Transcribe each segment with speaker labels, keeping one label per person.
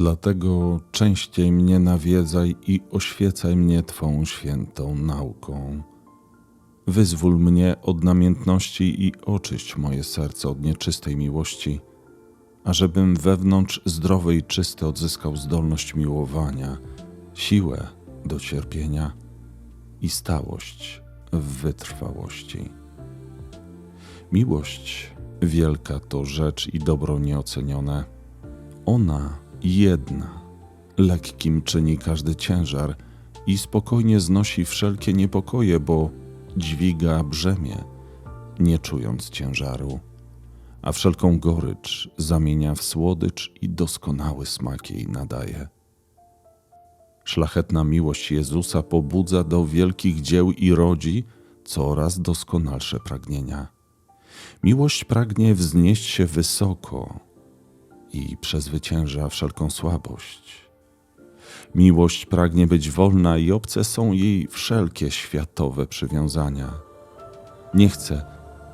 Speaker 1: Dlatego częściej mnie nawiedzaj i oświecaj mnie Twą świętą nauką. Wyzwól mnie od namiętności i oczyść moje serce od nieczystej miłości, ażebym wewnątrz zdrowy i czysty odzyskał zdolność miłowania, siłę do cierpienia i stałość w wytrwałości. Miłość wielka to rzecz i dobro nieocenione. Ona jedna lekkim czyni każdy ciężar i spokojnie znosi wszelkie niepokoje, bo dźwiga brzemię, nie czując ciężaru, a wszelką gorycz zamienia w słodycz i doskonały smak jej nadaje. Szlachetna miłość Jezusa pobudza do wielkich dzieł i rodzi coraz doskonalsze pragnienia. Miłość pragnie wznieść się wysoko i przezwycięża wszelką słabość. Miłość pragnie być wolna i obce są jej wszelkie światowe przywiązania. Nie chce,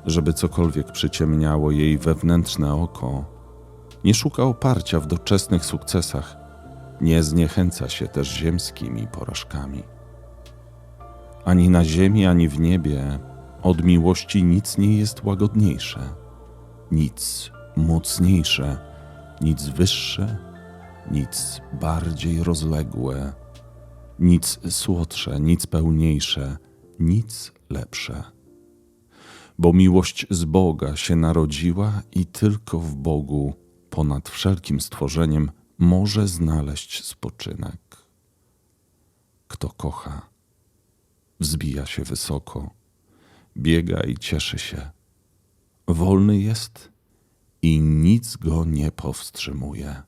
Speaker 1: żeby cokolwiek przyciemniało jej wewnętrzne oko. Nie szuka oparcia w doczesnych sukcesach, nie zniechęca się też ziemskimi porażkami. Ani na ziemi, ani w niebie od miłości nic nie jest łagodniejsze, nic mocniejsze, nic wyższe, nic bardziej rozległe, nic słodsze, nic pełniejsze, nic lepsze. Bo miłość z Boga się narodziła i tylko w Bogu, ponad wszelkim stworzeniem, może znaleźć spoczynek. Kto kocha, wzbija się wysoko, biega i cieszy się. Wolny jest i nic go nie powstrzymuje.